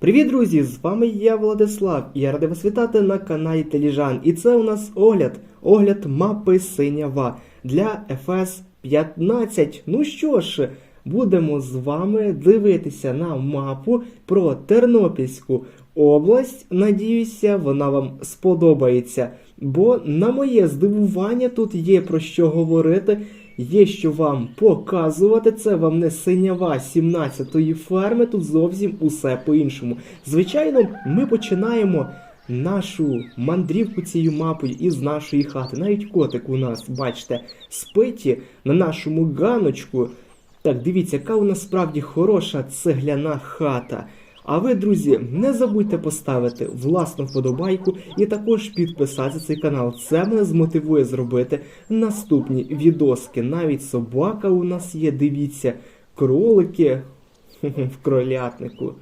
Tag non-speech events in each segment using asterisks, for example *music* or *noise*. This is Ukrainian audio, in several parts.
Привіт, друзі! З вами я Владислав, і я радий вас вітати на каналі Теліжан. І це у нас огляд, огляд мапи Синява для FS 15. Ну що ж, будемо з вами дивитися на мапу про Тернопільську область. Надіюся, вона вам сподобається. Бо, на моє здивування, тут є про що говорити. Є що вам показувати, це вам не синява 17-ї ферми, тут зовсім усе по-іншому. Звичайно, ми починаємо нашу мандрівку цією мапою із нашої хати. Навіть котик у нас, бачите, спить на нашому ганочку. Так, дивіться, яка у нас справді хороша цегляна хата. А ви, друзі, не забудьте поставити власну вподобайку і також підписатися цей канал. Це мене змотивує зробити наступні відоски. Навіть собака у нас є, дивіться, кролики *laughs* в кролятнику.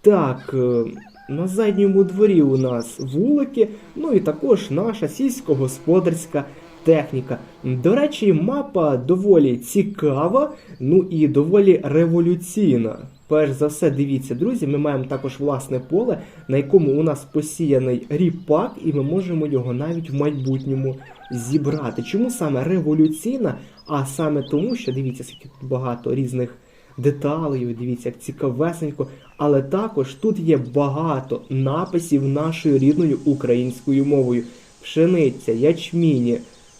Так, е, на задньому дворі у нас вулики, ну і також наша сільськогосподарська техніка. До речі, мапа доволі цікава, ну і доволі революційна. Перш за все, дивіться, друзі, ми маємо також власне поле, на якому у нас посіяний ріпак, і ми можемо його навіть в майбутньому зібрати. Чому саме революційна? А саме тому, що дивіться, скільки тут багато різних деталей, дивіться, як цікавесенько. Але також тут є багато написів нашою рідною українською мовою. Пшениця, ячміні,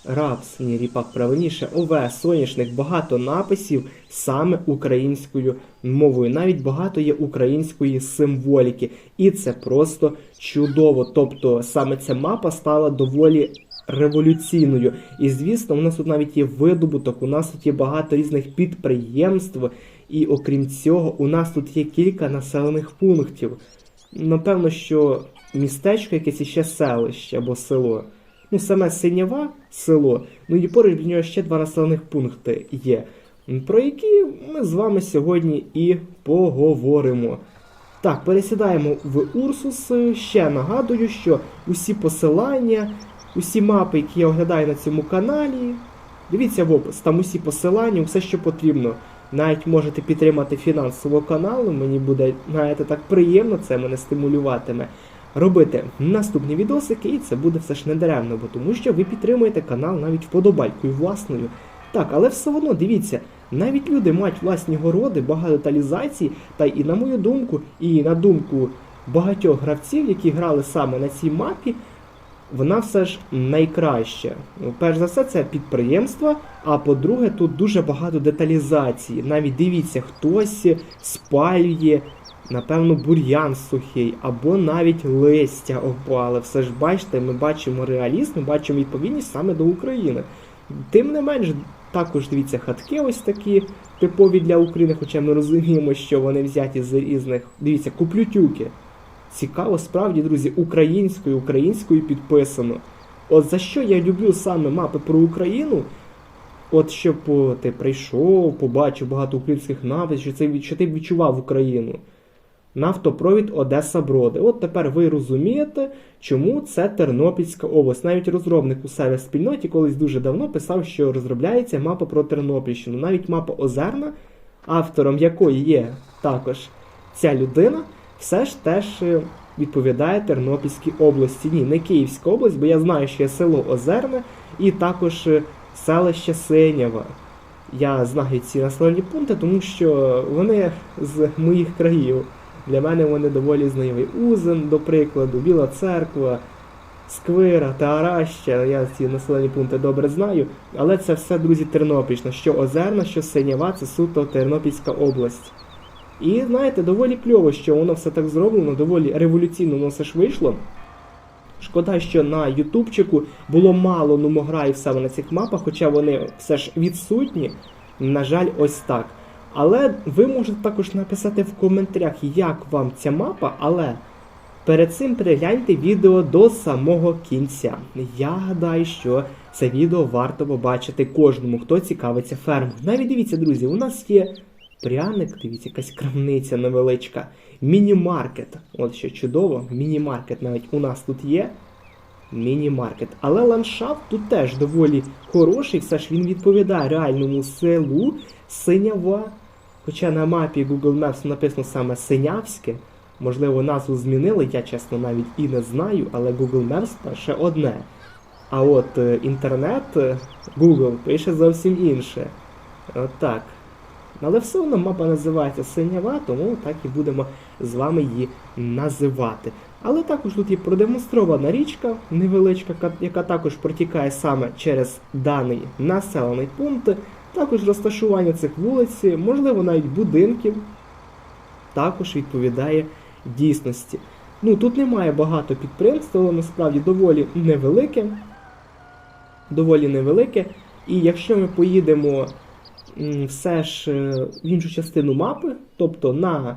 рапс, ні, ріпак правильніше, овес, соняшник, багато написів саме українською мовою. Навіть багато є української символіки. І це просто чудово. Тобто саме ця мапа стала доволі революційною. І звісно, у нас тут навіть є видобуток, у нас тут є багато різних підприємств, і окрім цього, у нас тут є кілька населених пунктів. Напевно, що містечко якесь іще селище або село. Ну, саме Синява село, ну і поруч від нього ще два населених пункти є, про які ми з вами сьогодні і поговоримо. Так, пересідаємо в Урсус. Ще нагадую, що усі посилання, усі мапи, які я оглядаю на цьому каналі, дивіться в опис, там усі посилання, все, що потрібно. Навіть можете підтримати фінансово канал, мені буде, знаєте, так приємно, це мене стимулюватиме робити наступні відосики, і це буде все ж не даремно, бо тому що ви підтримуєте канал навіть вподобайкою власною. Так, але все одно дивіться, навіть люди мають власні городи, багато деталізацій, та і на мою думку, і на думку багатьох гравців, які грали саме на цій мапі, вона все ж найкраща. Ну, Перш за все, це підприємство, а по-друге, тут дуже багато деталізації. Навіть дивіться, хтось спалює, напевно, бур'ян сухий, або навіть листя опале. Все ж бачите, ми бачимо реалізм, ми бачимо відповідність саме до України. Тим не менш, також дивіться, хатки ось такі типові для України, хоча ми розуміємо, що вони взяті з різних. Дивіться, куплютюки. Цікаво, справді, друзі, українською, українською підписано. От за що я люблю саме мапи про Україну? От щоб ти прийшов, побачив багато українських написів, що це що ти відчував Україну. Нафтопровід Одеса Броди. От тепер ви розумієте, чому це Тернопільська область. Навіть розробник у себе в спільноті колись дуже давно писав, що розробляється мапа про Тернопільщину. Навіть мапа Озерна, автором якої є також ця людина, все ж теж е, відповідає Тернопільській області. Ні, не Київська область, бо я знаю, що є село Озерне і також е, селище Синява. Я знаю ці населені пункти, тому що вони з моїх країв. Для мене вони доволі знайомі. Узен, до прикладу, Біла Церква, Сквира, Тараща. Я ці населені пункти добре знаю. Але це все, друзі, Тернопільщина. Що Озерна, що Синява, це суто Тернопільська область. І знаєте, доволі кльово, що воно все так зроблено, доволі революційно воно все ж вийшло. Шкода, що на Ютубчику було мало нумограїв саме на цих мапах, хоча вони все ж відсутні. На жаль, ось так. Але ви можете також написати в коментарях, як вам ця мапа, але перед цим перегляньте відео до самого кінця. Я гадаю, що це відео варто побачити кожному, хто цікавиться фермою. Навіть дивіться, друзі, у нас є пряник, дивіться, якась крамниця невеличка, міні-маркет. От що чудово, міні-маркет навіть у нас тут є. Міні-маркет. Але ландшафт тут теж доволі хороший, все ж він відповідає реальному селу Синява. Хоча на мапі Google Maps написано саме Синявське, Можливо, назву змінили, я чесно навіть і не знаю, але Google Maps пише одне. А от е, інтернет е, Google пише зовсім інше. От так. Але все одно мапа називається Синява, тому так і будемо з вами її називати. Але також тут є продемонстрована річка невеличка, яка також протікає саме через даний населений пункт. Також розташування цих вулиць, можливо, навіть будинків, також відповідає дійсності. Ну, тут немає багато підприємств, але насправді доволі невелике. Доволі невелике. І якщо ми поїдемо все ж е, в іншу частину мапи, тобто на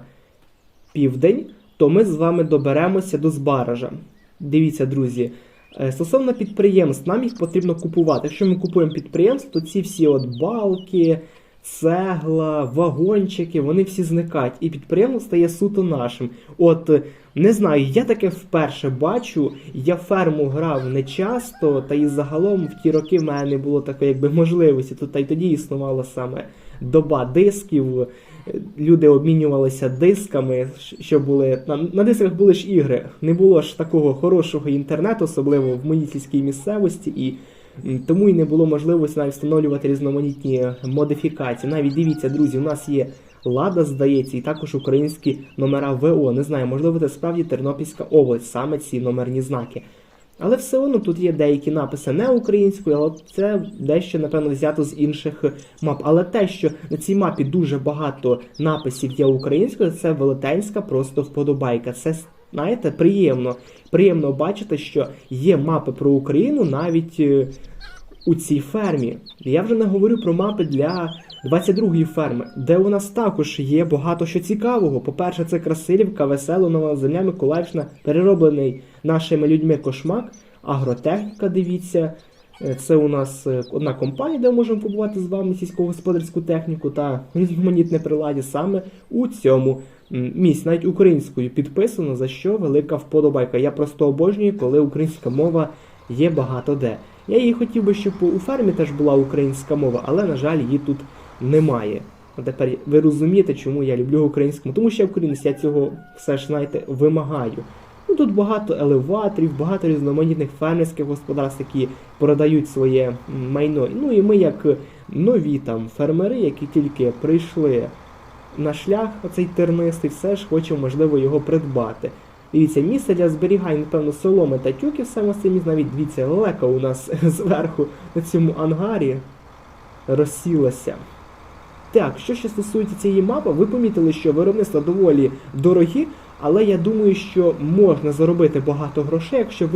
південь, то ми з вами доберемося до Збаража. Дивіться, друзі. Е, Стосовно підприємств, нам їх потрібно купувати. Якщо ми купуємо підприємство, то ці всі от балки, цегла, вагончики, вони всі зникають, і підприємство стає суто нашим. От не знаю, я таке вперше бачу. Я ферму грав не часто, та і загалом в ті роки в мене не було такої якби можливості. Тут та й тоді існувала саме доба дисків. Люди обмінювалися дисками, що були на, дисках були ж ігри. Не було ж такого хорошого інтернету, особливо в моїй сільській місцевості, і тому і не було можливості навіть встановлювати різноманітні модифікації. Навіть дивіться, друзі, у нас є Лада, здається, і також українські номера ВО. Не знаю, можливо, це справді Тернопільська область, саме ці номерні знаки. Але все одно тут є деякі написи не українською, але це дещо, напевно, взято з інших мап. Але те, що на цій мапі дуже багато написів є українською, це велетенська просто вподобайка. Це, знаєте, приємно. Приємно бачити, що є мапи про Україну навіть е, у цій фермі. Я вже не говорю про мапи для 22-ї ферми, де у нас також є багато що цікавого. По-перше, це Красилівка, Весело, Нова Земля, Миколаївщина, перероблений нашими людьми кошмак, агротехніка, дивіться. Е, Це у нас е, одна компанія, де ми можемо побувати з вами сільськогосподарську техніку та різноманітне приладі саме у цьому місці, навіть українською підписано, за що велика вподобайка. Я просто обожнюю, коли українська мова є багато де. Я її хотів би, щоб у фермі теж була українська мова, але, на жаль, її тут немає. А тепер ви розумієте, чому я люблю українську. Тому що я українець, я цього все ж знаєте, вимагаю. Ну, тут багато елеваторів, багато різноманітних фермерських господарств, які продають своє майно. Ну і ми, як нові там фермери, які тільки прийшли на шлях, оцей тернистий, все ж хочемо, можливо, його придбати. Дивіться, місце для зберігання, напевно, соломи та тюків саме місце, навіть дивіться, лелека у нас *laughs* зверху на цьому ангарі розсілася. Так, що ще стосується цієї мапи, ви помітили, що виробництва доволі дорогі, але я думаю, що можна заробити багато грошей, якщо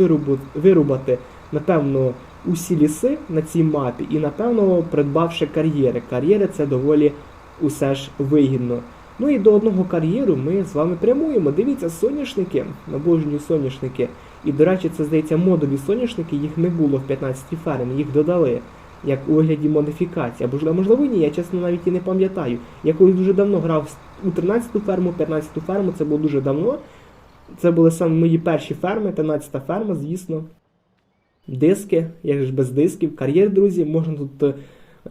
вирубати, напевно, усі ліси на цій мапі і, напевно, придбавши кар'єри. Кар'єри це доволі усе ж вигідно. Ну і до одного кар'єру ми з вами прямуємо. Дивіться, соняшники, обожнюю соняшники. І, до речі, це здається модові соняшники, їх не було в 15-й фермі, їх додали. Як у вигляді модифікації. Або ж можливо ні, я чесно навіть і не пам'ятаю. Я колись дуже давно грав у 13-ту ферму, 15-ту ферму, це було дуже давно. Це були саме мої перші ферми, 13-та ферма, звісно. Диски, як ж без дисків, кар'єр, друзі, можна тут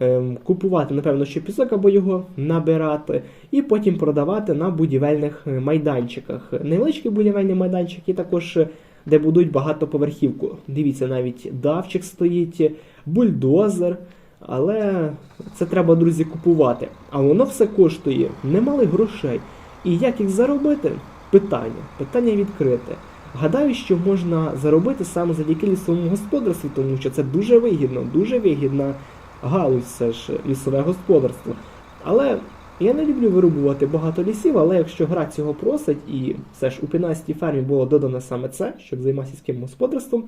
е, купувати, напевно, ще пісок або його набирати, і потім продавати на будівельних е, майданчиках. Невеличкі будівельні майданчики, також е, де будують багатоповерхівку. Дивіться, навіть давчик стоїть, бульдозер. Але це треба, друзі, купувати. А воно все коштує немали грошей. І як їх заробити? Питання. Питання відкрите. Гадаю, що можна заробити саме завдяки лісовому господарству, тому що це дуже вигідно, дуже вигідна галузь, це ж лісове господарство. Але я не люблю вирубувати багато лісів, але якщо гра цього просить, і все ж у 15-й фермі було додано саме це, щоб займатися сільським господарством,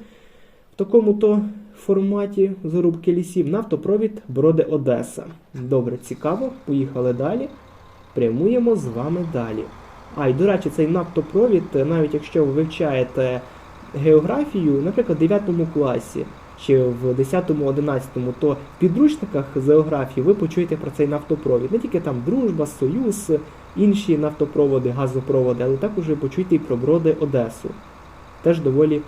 в такому то форматі зарубки лісів нафтопровід Броди Одеса. Добре, цікаво, поїхали далі. Прямуємо з вами далі. А, і до речі, цей нафтопровід, навіть якщо ви вивчаєте географію, наприклад, в 9 класі чи в 10-11, то в підручниках з географії ви почуєте про цей нафтопровід. Не тільки там Дружба, Союз, інші нафтопроводи, газопроводи, але також ви почуєте і про броди Одесу. Теж доволі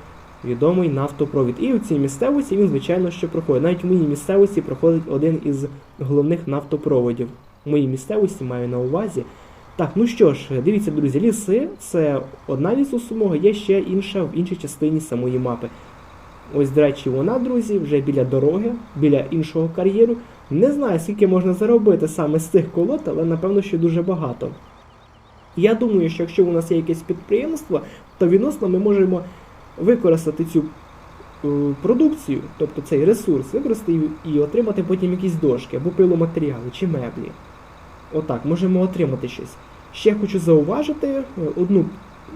відомий нафтопровід. І у цій місцевості він, звичайно, що проходить. Навіть в моїй місцевості проходить один із головних нафтопроводів. В моїй місцевості маю на увазі. Так, ну що ж, дивіться, друзі, ліси це одна лісосумога, є ще інша в іншій частині самої мапи. Ось, до речі, вона, друзі, вже біля дороги, біля іншого кар'єру. Не знаю, скільки можна заробити саме з цих колод, але напевно, що дуже багато. Я думаю, що якщо у нас є якесь підприємство, то відносно ми можемо використати цю е, продукцію, тобто цей ресурс, використати і- отримати потім якісь дошки або пиломатеріали чи меблі. Отак, можемо отримати щось. Ще хочу зауважити е, одну,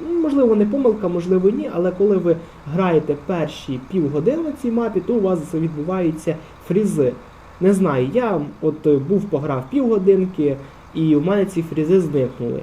ну, можливо, не помилка, можливо, ні, але коли ви граєте перші півгодини на цій мапі, то у вас відбуваються фрізи. Не знаю, я от е, був пограв півгодинки, і у мене ці фрізи зникнули.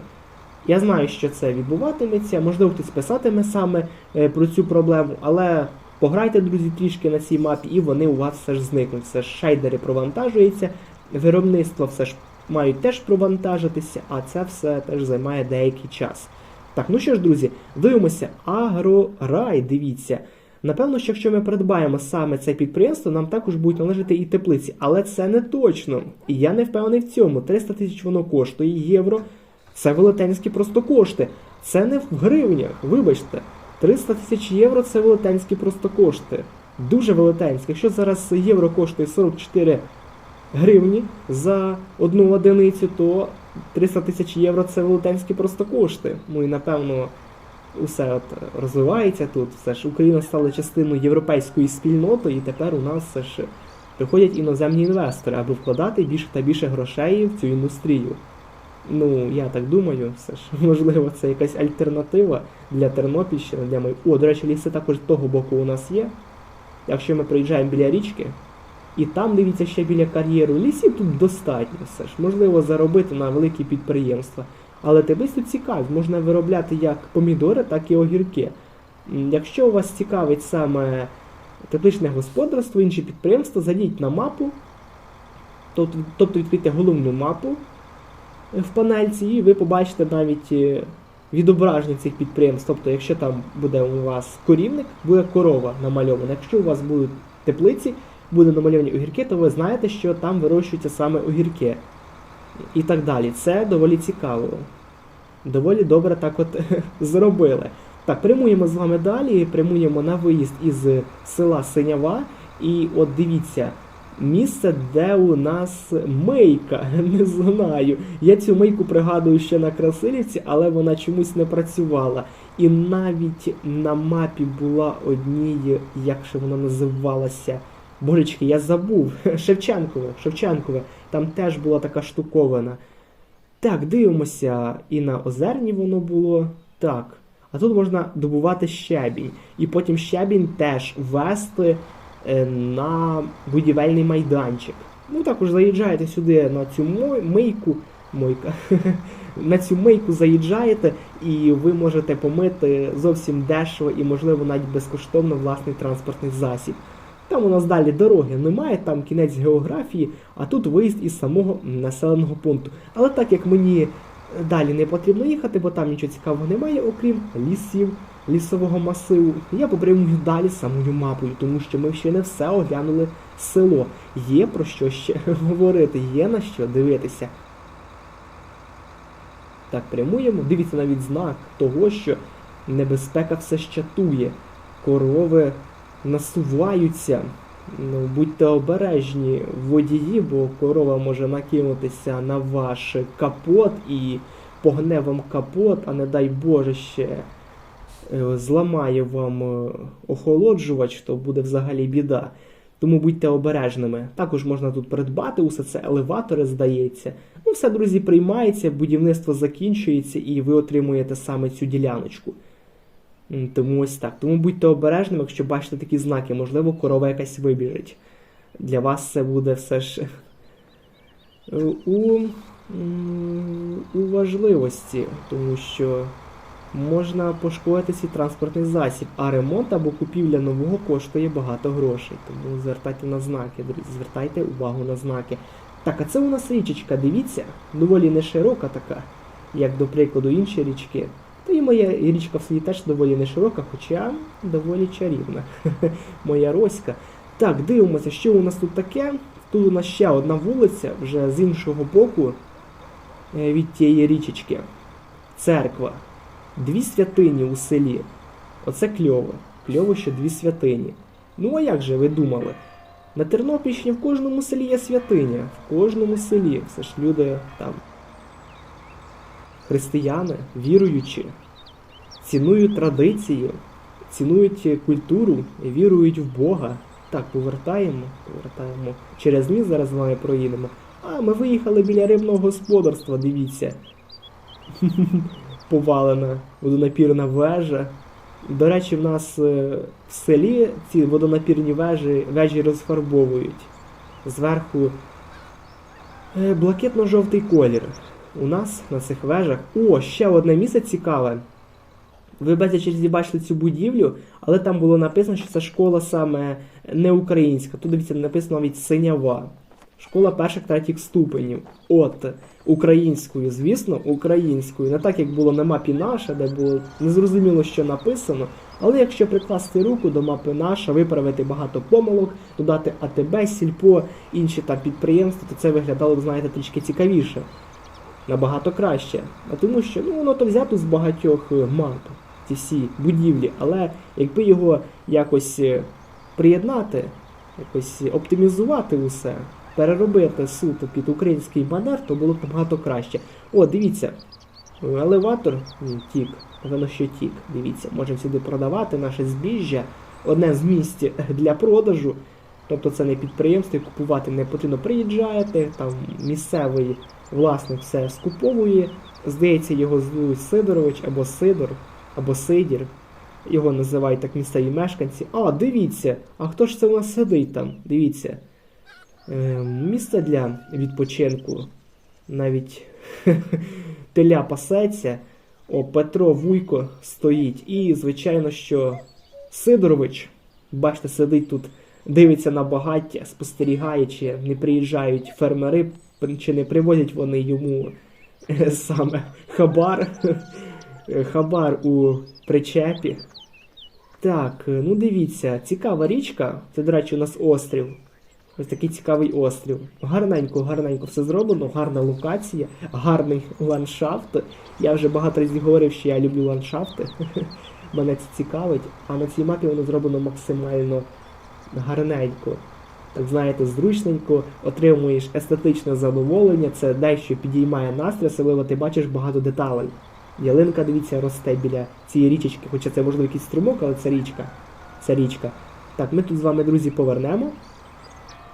Я знаю, що це відбуватиметься, можливо, хтось писатиме саме е, про цю проблему, але пограйте, друзі, трішки на цій мапі, і вони у вас все ж зникнуть. Все ж шейдери провантажуються, виробництво все ж мають теж провантажитися, а це все теж займає деякий час. Так, ну що ж, друзі, дивимося, агрорай, дивіться. Напевно, що якщо ми придбаємо саме це підприємство, нам також будуть належати і теплиці, але це не точно. І я не впевнений в цьому. 300 тисяч воно коштує євро. Це велетенські просто кошти. Це не в гривнях, вибачте. 300 тисяч євро це велетенські просто кошти. Дуже велетенські. Якщо зараз євро коштує 44 гривні за одну одиницю, то 300 тисяч євро це велетенські просто кошти. Ну і напевно усе от розвивається тут. Все ж Україна стала частиною європейської спільноти, і тепер у нас все ж приходять іноземні інвестори, аби вкладати більше та більше грошей в цю індустрію. Ну, я так думаю, все ж *laughs* можливо, це якась альтернатива для Тернопільщини, для мої. О, до речі, ліси також з того боку у нас є. Якщо ми проїжджаємо біля річки, і там дивіться ще біля кар'єру. Лісів тут достатньо все ж. Можливо, заробити на великі підприємства. Але теплиць тут цікаві, можна виробляти як помідори, так і огірки. Якщо вас цікавить саме тепличне господарство, інші підприємства, зайдіть на мапу, тобто відкрийте головну мапу в панельці, і ви побачите навіть е, відображення цих підприємств. Тобто, якщо там буде у вас корівник, буде корова намальована. Якщо у вас будуть теплиці, буде намальовані огірки, то ви знаєте, що там вирощуються саме огірки. І так далі. Це доволі цікаво. Доволі добре так от *laughs* зробили. Так, прямуємо з вами далі, прямуємо на виїзд із села Синява. І от дивіться, місце, де у нас мийка. *laughs* Не знаю. Я цю мийку пригадую ще на Красилівці, але вона чомусь не працювала. І навіть на мапі була одній, як же вона називалася. Божечки, я забув. *laughs* Шевченкове, Шевченкове. Там теж була така штуковина. Так, дивимося, і на озерні воно було. Так. А тут можна добувати щебінь. І потім щебінь теж вести на будівельний майданчик. Ну також заїжджаєте сюди на цю мийку. Мойка. *laughs* на цю мийку заїжджаєте, і ви можете помити зовсім дешево і, можливо, навіть безкоштовно власний транспортний засіб. Там у нас далі дороги немає, там кінець географії, а тут виїзд із самого населеного пункту. Але так як мені далі не потрібно їхати, бо там нічого цікавого немає, окрім лісів, лісового масиву, я попрямую далі самою мапою, тому що ми ще не все оглянули село. Є про що ще *laughs* говорити, є на що дивитися. Так, прямуємо. Дивіться навіть знак того, що небезпека все щатує. Корови насуваються. Ну, будьте обережні водії, бо корова може накинутися на ваш капот і погне вам капот, а не дай Боже ще зламає вам е, охолоджувач, то буде взагалі біда. Тому будьте обережними. Також можна тут придбати усе це, елеватори, здається. Ну, все, друзі, приймається, будівництво закінчується, і ви отримуєте саме цю діляночку. Тому ось так. Тому будьте обережними, якщо бачите такі знаки, можливо, корова якась вибіжить. Для вас це буде все ж е, у, у важливості, тому що можна пошкодити свій транспортний засіб, а ремонт або купівля нового коштує багато грошей. Тому звертайте на знаки, друзі, звертайте увагу на знаки. Так, а це у нас річечка, дивіться, доволі не широка така, як до прикладу інші річки. Та і моя річка в селі теж доволі не широка, хоча доволі чарівна. *laughs* моя Роська. Так, дивимося, що у нас тут таке. Тут у нас ще одна вулиця, вже з іншого боку. е, від тієї річечки. Церква. Дві святині у селі. Оце кльово. Кльово, що дві святині. Ну а як же ви думали? На Тернопільщині в кожному селі є святиня. В кожному селі. Все ж люди там. Християни, віруючі, цінують традицію, цінують культуру, вірують в Бога. Так, повертаємо, повертаємо. Через міст зараз з вами проїдемо. А, ми виїхали біля рибного господарства, дивіться. Повалена водонапірна вежа. До речі, в нас е, в селі ці водонапірні вежі, вежі розфарбовують. Зверху е, блакитно-жовтий колір. У нас на цих вежах. О, ще одне місце цікаве. Ви безліч бачили цю будівлю, але там було написано, що це школа саме не українська. Тут дивіться, написано навіть синява. Школа перших третіх ступенів. От українською, звісно, українською. Не так, як було на мапі наша, де було незрозуміло, що написано. Але якщо прикласти руку до мапи наша, виправити багато помилок, додати АТБ, Сільпо, інші там підприємства, то це виглядало, б, знаєте, трішки цікавіше. Набагато краще. А тому що ну, воно то взято з багатьох е, мап, ці всі будівлі, але якби його якось е, приєднати, якось оптимізувати усе, переробити суто під український манер, то було б набагато краще. О, дивіться, елеватор тік, напевно, що тік. Дивіться, можемо сюди продавати наше збіжжя, одне з місць для продажу. Тобто це не підприємство, і купувати не потрібно. Приїжджаєте, там місцевий власник все скуповує. Здається, його звуть Сидорович або Сидор, або Сидір. Його називають так місцеві мешканці. А, дивіться! А хто ж це у нас сидить там? Дивіться. Е, місце для відпочинку. Навіть *laughs* теля пасеться. О, Петро Вуйко стоїть. І, звичайно, що Сидорович, бачите, сидить тут, дивиться на багаття, спостерігає, чи не приїжджають фермери, чи не привозять вони йому *laughs* саме хабар. *laughs* Хабар у причепі. Так, ну дивіться, цікава річка. Це, до речі, у нас острів. Ось такий цікавий острів. Гарненько, гарненько все зроблено, гарна локація, гарний ландшафт. Я вже багато разів говорив, що я люблю ландшафти. *laughs* Мене це цікавить. А на цій мапі воно зроблено максимально гарненько. Так знаєте, зручненько, отримуєш естетичне задоволення, це дещо підіймає настрій, особливо ти бачиш багато деталей. Ялинка, дивіться, росте біля цієї річечки, хоча це можливо якийсь струмок, але це річка. Це річка. Так, ми тут з вами, друзі, повернемо.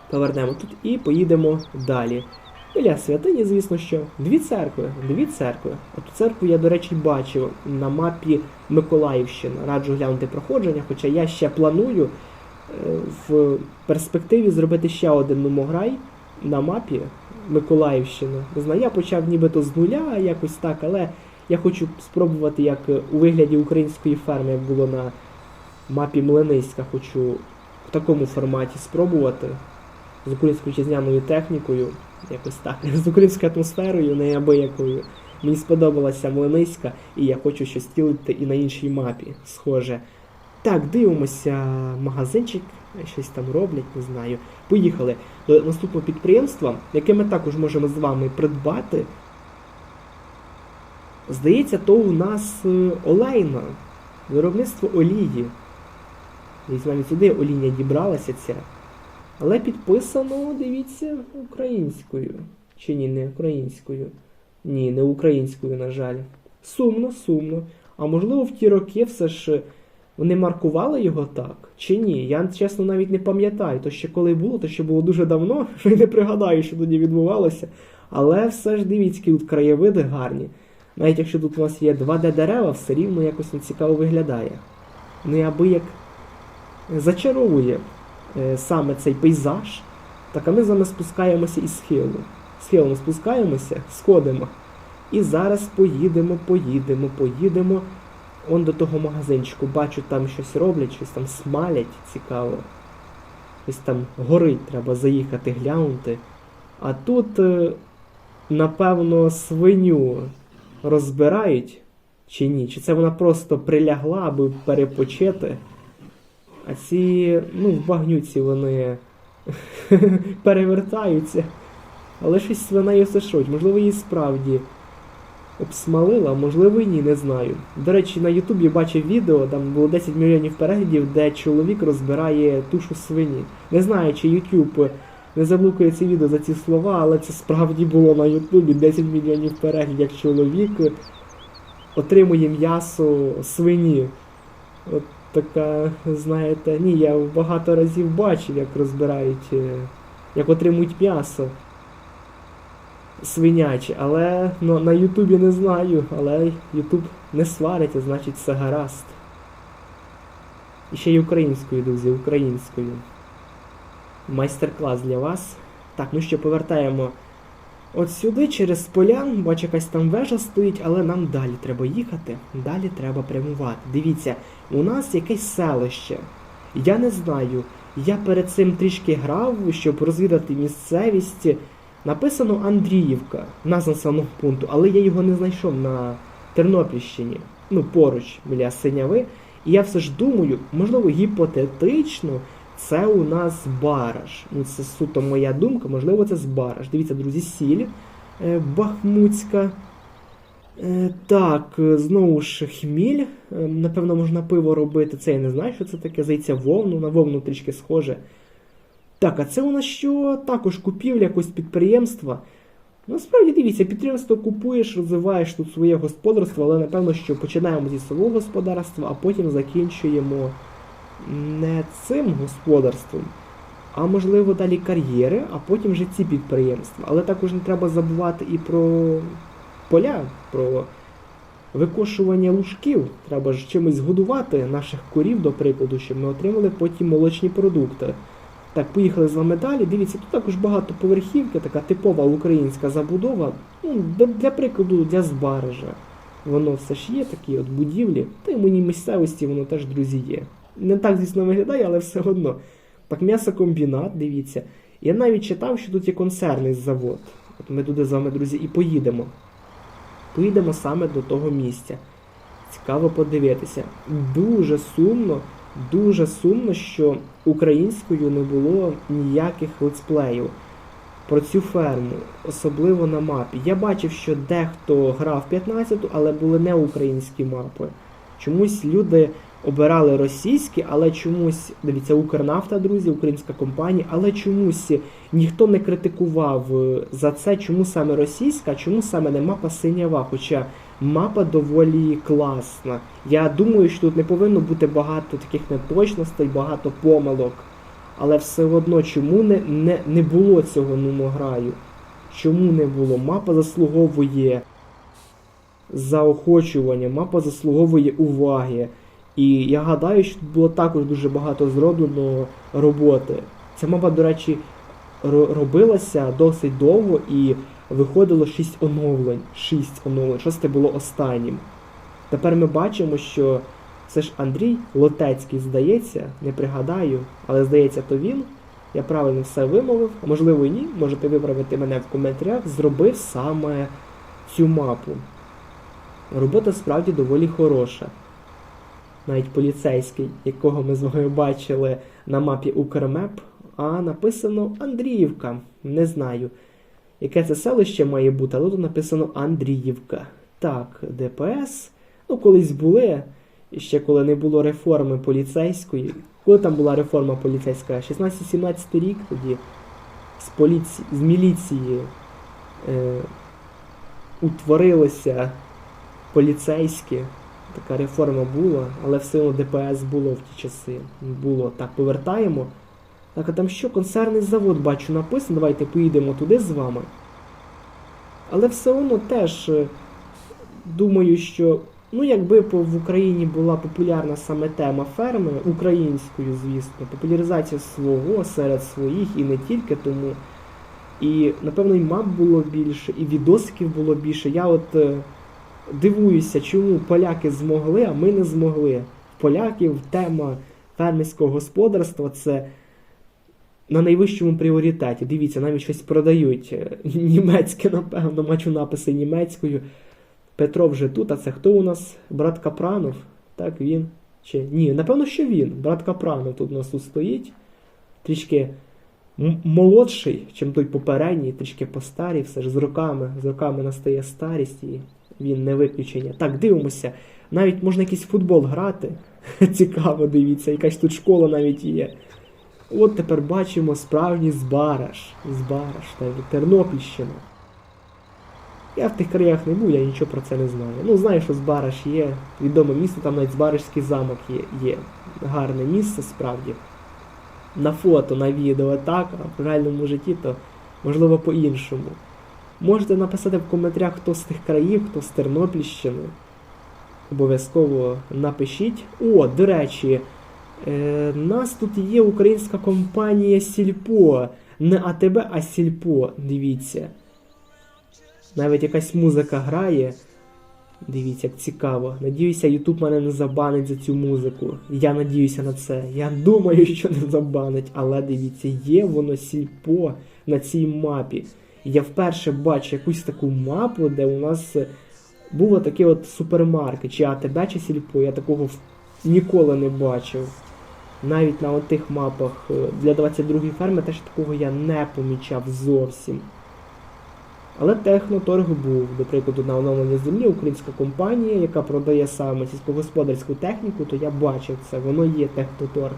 Повернемо тут і поїдемо далі. Біля святині, звісно, що. Дві церкви, дві церкви. Оту церкву я, до речі, бачив на мапі Миколаївщини. Раджу глянути проходження, хоча я ще планую е, в перспективі зробити ще один номограй на мапі Миколаївщини. Не знаю, я почав нібито з нуля, якось так, але я хочу спробувати, як у вигляді української ферми, як було на мапі Млиниська, хочу в такому форматі спробувати. З українською вітчизняною технікою, якось так, *laughs* з українською атмосферою, неабиякою. Мені сподобалася Млиниська, і я хочу щось тілити і на іншій мапі, схоже. Так, дивимося, магазинчик, щось там роблять, не знаю. Поїхали до наступного підприємства, яке ми також можемо з вами придбати. Здається, то у нас е, олейна, виробництво олії. Десь сюди олійня дібралася ця. Але підписано, дивіться, українською. Чи ні, не українською. Ні, не українською, на жаль. Сумно, сумно. А можливо, в ті роки все ж вони маркували його так? Чи ні? Я чесно навіть не пам'ятаю. То ще коли було, то ще було дуже давно, *laughs* що й не пригадаю, що тоді відбувалося. Але все ж дивіться, які тут краєвиди гарні. Навіть якщо тут у нас є 2D дерева, все рівно якось він цікаво виглядає. Неабияк зачаровує е, саме цей пейзаж. Так, а ми з вами спускаємося із схилу. Схилом спускаємося, сходимо. І зараз поїдемо, поїдемо, поїдемо. Он до того магазинчику. Бачу, там щось роблять, щось там смалять, цікаво. Щось там горить, треба заїхати, глянути. А тут, е, напевно, свиню розбирають чи ні? Чи це вона просто прилягла, аби перепочити? А ці, ну, в багнюці вони *laughs* перевертаються. Але щось свинею все шуть. Можливо, її справді обсмалила, можливо і ні, не знаю. До речі, на Ютубі бачив відео, там було 10 мільйонів переглядів, де чоловік розбирає тушу свині. Не знаю, чи YouTube не заблукує це відео за ці слова, але це справді було на Ютубі 10 мільйонів переглядів, як чоловік отримує м'ясо свині. От така, знаєте, ні, я багато разів бачив, як розбирають, е, як отримують м'ясо свиняче, але ну, на Ютубі не знаю, але Ютуб не сварить, а значить все гаразд. І ще й українською, друзі, українською. Майстер-клас для вас. Так, ну що, повертаємо от сюди, через полян, бачу, якась там вежа стоїть, але нам далі треба їхати, далі треба прямувати. Дивіться, у нас якесь селище. Я не знаю. Я перед цим трішки грав, щоб розвідати місцевість. Написано Андріївка, назва населеного пункту, але я його не знайшов на Тернопільщині, ну поруч біля Синяви. І я все ж думаю, можливо, гіпотетично, це у нас Бараш. Ну, це суто моя думка, можливо, це з. Дивіться, друзі, сіль е, Бахмутська. Е, так, е, знову ж хміль. Напевно, можна пиво робити. Це я не знаю, що це таке. Здається, вовну, на вовну трішки схоже. Так, а це у нас що? Також купівля якогось підприємства. Насправді дивіться, підприємство купуєш, розвиваєш тут своє господарство, але напевно, що починаємо зі свого господарства, а потім закінчуємо не цим господарством, а можливо далі кар'єри, а потім вже ці підприємства. Але також не треба забувати і про поля, про викошування лужків. Треба ж чимось годувати наших корів, до прикладу, щоб ми отримали потім молочні продукти. Так, поїхали з вами далі. Дивіться, тут також багатоповерхівки, така типова українська забудова. Ну, для, прикладу, для збережа. Воно все ж є такі от будівлі, та й моїй місцевості воно теж, друзі, є. Не так, звісно, виглядає, але все одно. Так, м'ясокомбінат, дивіться. Я навіть читав, що тут є консервний завод. От ми туди з вами, друзі, і поїдемо. Поїдемо саме до того місця. Цікаво подивитися. Дуже сумно, дуже сумно, що українською не було ніяких летсплеїв про цю ферму, особливо на мапі. Я бачив, що дехто грав 15-ту, але були не українські мапи. Чомусь люди обирали російські, але чомусь, дивіться, Укрнафта, друзі, українська компанія, але чомусь ніхто не критикував е, за це, чому саме російська, чому саме не мапа синява. Хоча мапа доволі класна. Я думаю, що тут не повинно бути багато таких неточностей, багато помилок. Але все одно, чому не, не, не було цього нумограю? Чому не було? Мапа заслуговує заохочування, мапа заслуговує уваги. І я гадаю, що тут було також дуже багато зроблено роботи. Ця мапа, до речі, робилася досить довго і виходило 6 оновлень. 6 оновлень. Шосте було останнім. Тепер ми бачимо, що це ж Андрій Лотецький, здається, не пригадаю, але здається, то він. Я правильно все вимовив, можливо і ні, можете виправити мене в коментарях, зробив саме цю мапу. Робота справді доволі хороша. Навіть поліцейський, якого ми з вами бачили на мапі Укрмеп, а написано Андріївка. Не знаю, яке це селище має бути, але тут написано Андріївка. Так, ДПС. Ну, колись були, ще коли не було реформи поліцейської. Коли там була реформа поліцейська? 16-17 рік тоді з, поліці... з міліції е... утворилося поліцейське. Така реформа була, але все одно ДПС було в ті часи. Було. Так, повертаємо. Так, а там що? Консервний завод, бачу, написано. Давайте поїдемо туди з вами. Але все одно теж е, думаю, що ну якби в Україні була популярна саме тема ферми, українською, звісно, популяризація свого серед своїх і не тільки тому. І, напевно, і мап було більше, і відосиків було більше. Я от е, дивуюся, чому поляки змогли, а ми не змогли. Поляків тема фермерського господарства це на найвищому пріоритеті. Дивіться, навіть щось продають е, *laughs* німецьке, напевно, бачу написи німецькою. Петро вже тут, а це хто у нас? Брат Капранов? Так, він. Чи ні, напевно, що він. Брат Капранов тут у нас тут стоїть. Трішки молодший, чим той попередній, трішки постарій, все ж з роками, з роками настає старість і він не виключення. Так, дивимося. Навіть можна якийсь футбол грати. *laughs* Цікаво, дивіться, якась тут школа навіть є. От тепер бачимо справжній Збараж. Збараж, навіть Тернопільщина. Я в тих краях не був, я нічого про це не знаю. Ну, знаю, що Збараж є. Відоме місто, там навіть Збаражський замок є. є. Гарне місце справді. На фото, на відео, так, а в реальному житті, то можливо по-іншому. Можете написати в коментарях, хто з тих країв, хто з Тернопільщини. Обов'язково напишіть. О, до речі, е, нас тут є українська компанія Сільпо. Не АТБ, а Сільпо. Дивіться. Навіть якась музика грає. Дивіться, як цікаво. Надіюся, Ютуб мене не забанить за цю музику. Я надіюся на це. Я думаю, що не забанить, але дивіться, є воно сільпо на цій мапі. Я вперше бачу якусь таку мапу, де у нас був такий от супермаркет, чи АТБ, чи сільпо. Я такого ніколи не бачив. Навіть на тих мапах е, для 22-ї ферми теж такого я не помічав зовсім. Але техноторг був, до прикладу, на оновлення землі українська компанія, яка продає саме сільськогосподарську техніку, то я бачив це, воно є техноторг.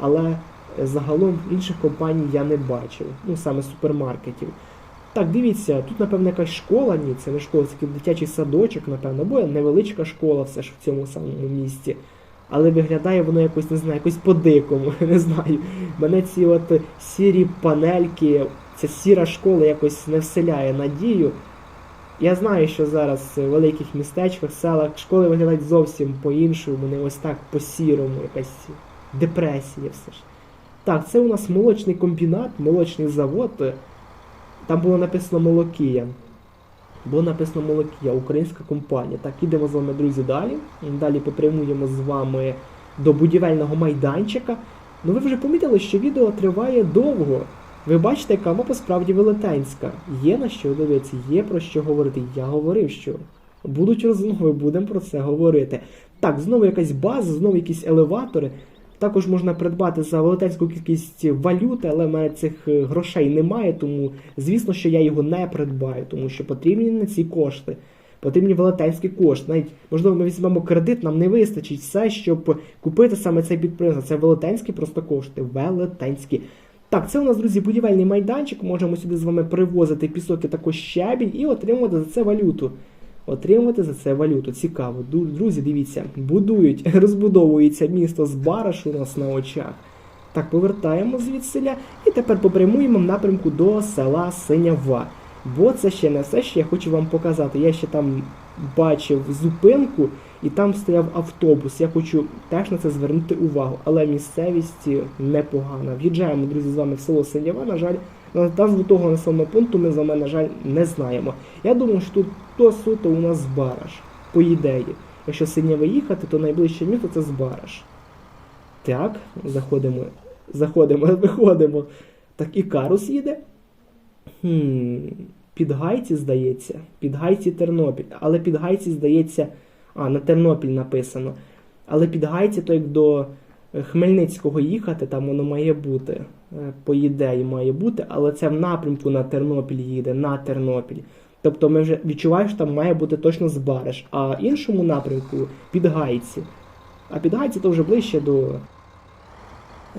Але е, загалом інших компаній я не бачив, ну саме супермаркетів. Так, дивіться, тут, напевно, якась школа, ні, це не школа, це такий дитячий садочок, напевно, або невеличка школа все ж в цьому самому місті. Але виглядає воно якось, не знаю, якось по-дикому, *laughs* не знаю. Мене ці от сірі панельки, ця сіра школа якось не вселяє надію. Я знаю, що зараз в великих містечках, селах школи виглядають зовсім по-іншому, не ось так по-сірому, якась депресія все ж. Так, це у нас молочний комбінат, молочний завод. Там було написано Молокія. Було написано Молокія, українська компанія. Так, ідемо з вами, друзі, далі. Далі попрямуємо з вами до будівельного майданчика. Ну ви вже помітили, що відео триває довго. Ви бачите, яка мапа справді велетенська. Є на що дивитися, є про що говорити. Я говорив, що будуть розмови, будемо про це говорити. Так, знову якась база, знову якісь елеватори. Також можна придбати за велетенську кількість валюти, але в мене цих е, грошей немає, тому звісно, що я його не придбаю, тому що потрібні на ці кошти. Потрібні велетенські кошти. Навіть можливо, ми візьмемо кредит, нам не вистачить все, щоб купити саме цей підприємство. Це велетенські просто кошти. Велетенські. Так, це у нас, друзі, будівельний майданчик. Можемо сюди з вами привозити пісок і також щебінь і отримувати за це валюту. Отримувати за це валюту. Цікаво. Друзі, дивіться, будують, *laughs* розбудовується місто з Бараш у нас на очах. Так, повертаємо звідсиля і тепер попрямуємо в напрямку до села Синява. Бо це ще не все, що я хочу вам показати. Я ще там бачив зупинку, і там стояв автобус. Я хочу теж на це звернути увагу. Але місцевість непогана. В'їжджаємо, друзі, з вами в село Синява. На жаль, назву того населеного пункту ми з вами, на жаль, не знаємо. Я думаю, що тут то суто у нас Збараж, по ідеї. Якщо Синєве їхати, то найближче місто це Збараж. Так, заходимо, заходимо, *laughs* виходимо. Так, і Карус їде. Хм, Підгайці, здається. Підгайці Тернопіль. Але Підгайці, здається. А, на Тернопіль написано. Але Підгайці, то як до е, Хмельницького їхати, там воно має бути. Е, По ідеї має бути, але це в напрямку на Тернопіль їде, на Тернопіль. Тобто ми вже відчуваємо, що там має бути точно Збараж, а іншому напрямку Підгайці. А Підгайці то вже ближче до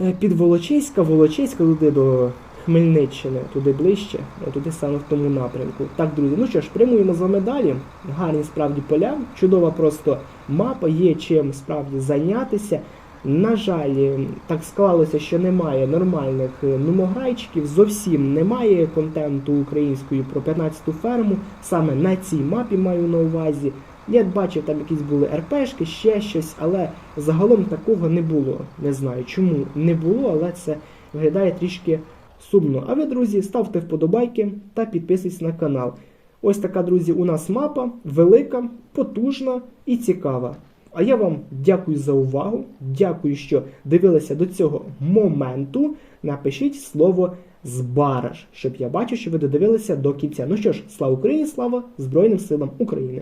е, під Волочиська, Волочиська туди до Хмельниччини, туди ближче, туди саме в тому напрямку. Так, друзі, ну що ж, прямуємо з вами далі. Гарні справді поля, чудова просто мапа, є чим справді зайнятися. На жаль, так склалося, що немає нормальних е, нумограйчиків, зовсім немає контенту українською про 15-ту ферму. Саме на цій мапі маю на увазі. Я бачив, там якісь були РПшки, ще щось, але загалом такого не було. Не знаю чому не було, але це виглядає трішки сумно. А ви, друзі, ставте вподобайки та підписуйтесь на канал. Ось така, друзі, у нас мапа велика, потужна і цікава. А я вам дякую за увагу. Дякую, що дивилися до цього моменту. Напишіть слово збараж, щоб я бачив, що ви додивилися до кінця. Ну що ж, слава Україні, слава Збройним силам України!